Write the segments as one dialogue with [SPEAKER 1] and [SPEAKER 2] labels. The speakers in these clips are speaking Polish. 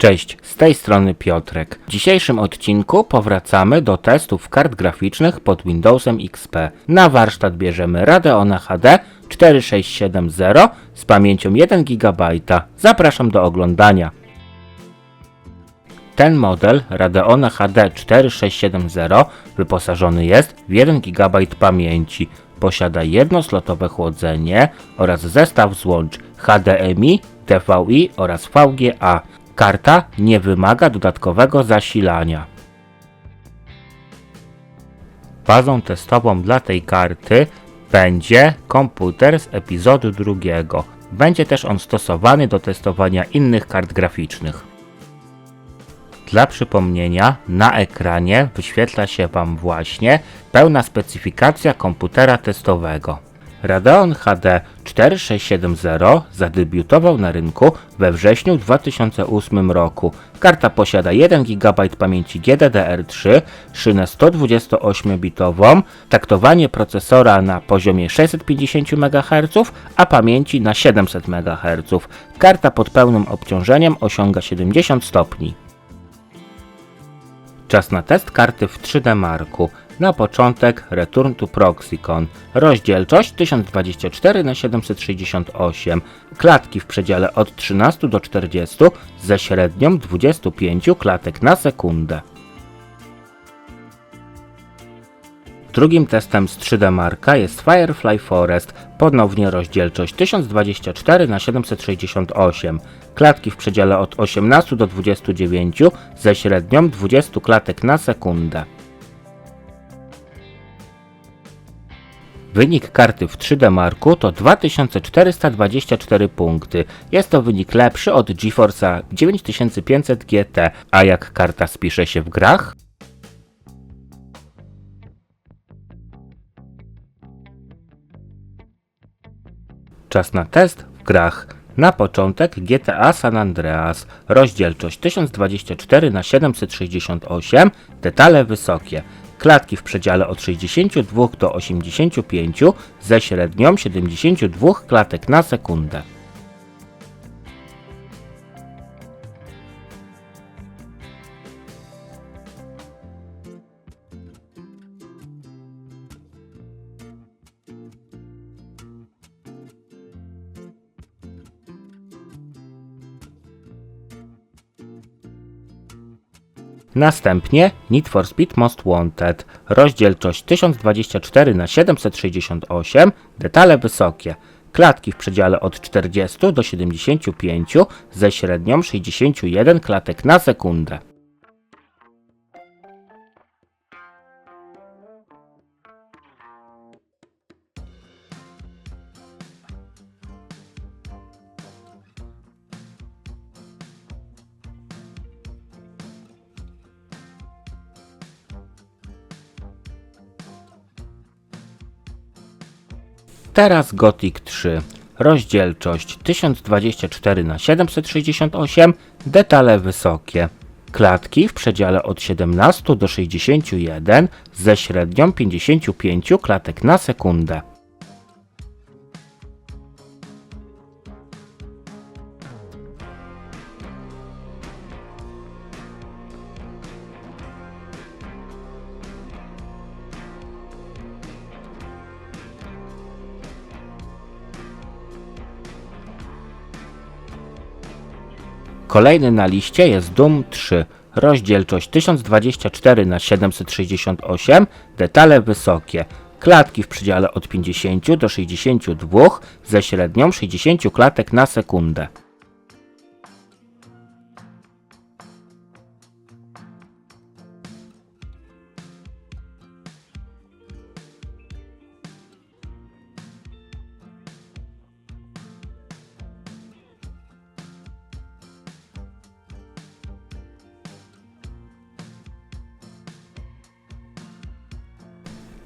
[SPEAKER 1] Cześć, z tej strony Piotrek. W dzisiejszym odcinku powracamy do testów kart graficznych pod Windowsem XP. Na warsztat bierzemy Radeona HD 4670 z pamięcią 1 GB. Zapraszam do oglądania. Ten model Radeona HD 4670 wyposażony jest w 1 GB pamięci. Posiada jednoslotowe chłodzenie oraz zestaw złącz HDMI, DVI oraz VGA. Karta nie wymaga dodatkowego zasilania. Bazą testową dla tej karty będzie komputer z epizodu drugiego. Będzie też on stosowany do testowania innych kart graficznych. Dla przypomnienia, na ekranie wyświetla się Wam właśnie pełna specyfikacja komputera testowego. Radeon HD 4670 zadebiutował na rynku we wrześniu 2008 roku. Karta posiada 1 GB pamięci GDDR3, szynę 128-bitową, taktowanie procesora na poziomie 650 MHz, a pamięci na 700 MHz. Karta pod pełnym obciążeniem osiąga 70 stopni. Czas na test karty w 3D Marku. Na początek Return to Proxicon. Rozdzielczość 1024 x 768. Klatki w przedziale od 13 do 40 ze średnią 25 klatek na sekundę. Drugim testem z 3D Marka jest Firefly Forest, ponownie rozdzielczość 1024 x 768, klatki w przedziale od 18 do 29 ze średnią 20 klatek na sekundę. Wynik karty w 3D Marku to 2424 punkty. Jest to wynik lepszy od GeForce'a 9500 GT, a jak karta spisze się w grach? Czas na test w grach. Na początek GTA San Andreas. Rozdzielczość 1024 x 768, detale wysokie. Klatki w przedziale od 62 do 85 ze średnią 72 klatek na sekundę. Następnie Need for Speed Most Wanted, rozdzielczość 1024 x 768, detale wysokie, klatki w przedziale od 40 do 75 ze średnią 61 klatek na sekundę. Teraz Gothic 3. Rozdzielczość 1024 x 768, detale wysokie. Klatki w przedziale od 17 do 61 ze średnią 55 klatek na sekundę. Kolejny na liście jest Doom 3. Rozdzielczość 1024 x 768, detale wysokie. Klatki w przedziale od 50 do 62 ze średnią 60 klatek na sekundę.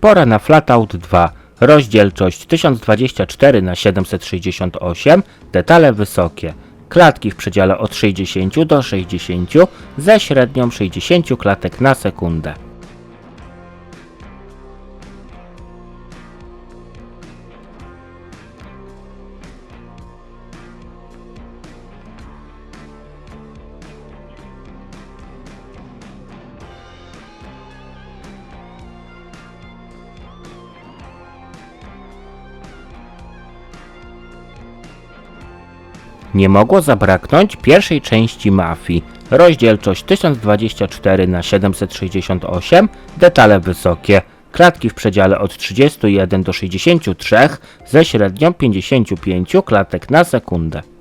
[SPEAKER 1] Pora na Flatout 2. Rozdzielczość 1024 x 768, detale wysokie. Klatki w przedziale od 60 do 60 ze średnią 60 klatek na sekundę. Nie mogło zabraknąć pierwszej części Mafii. Rozdzielczość 1024 na 768, detale wysokie, klatki w przedziale od 31 do 63 ze średnią 55 klatek na sekundę.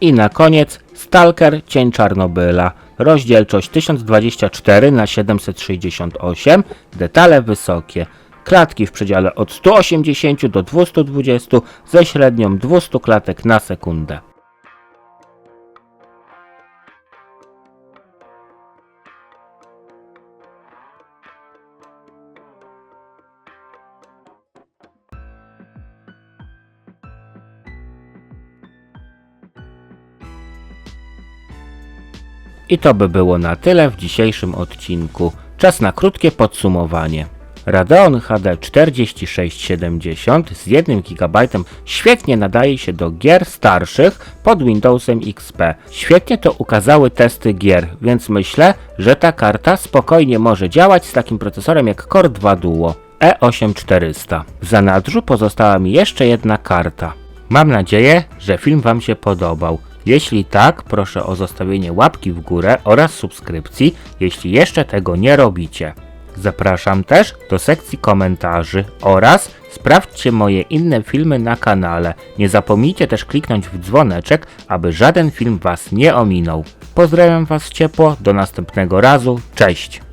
[SPEAKER 1] I na koniec Stalker Cień Czarnobyla. Rozdzielczość 1024 na 768, detale wysokie. Klatki w przedziale od 180 do 220 ze średnią 200 klatek na sekundę. I to by było na tyle w dzisiejszym odcinku. Czas na krótkie podsumowanie. Radeon HD 4670 z 1 GB świetnie nadaje się do gier starszych pod Windowsem XP. Świetnie to ukazały testy gier, więc myślę, że ta karta spokojnie może działać z takim procesorem jak Core 2 Duo E8400. W zanadrzu pozostała mi jeszcze jedna karta. Mam nadzieję, że film Wam się podobał. Jeśli tak, proszę o zostawienie łapki w górę oraz subskrypcji, jeśli jeszcze tego nie robicie. Zapraszam też do sekcji komentarzy oraz sprawdźcie moje inne filmy na kanale. Nie zapomnijcie też kliknąć w dzwoneczek, aby żaden film Was nie ominął. Pozdrawiam Was ciepło, do następnego razu, cześć!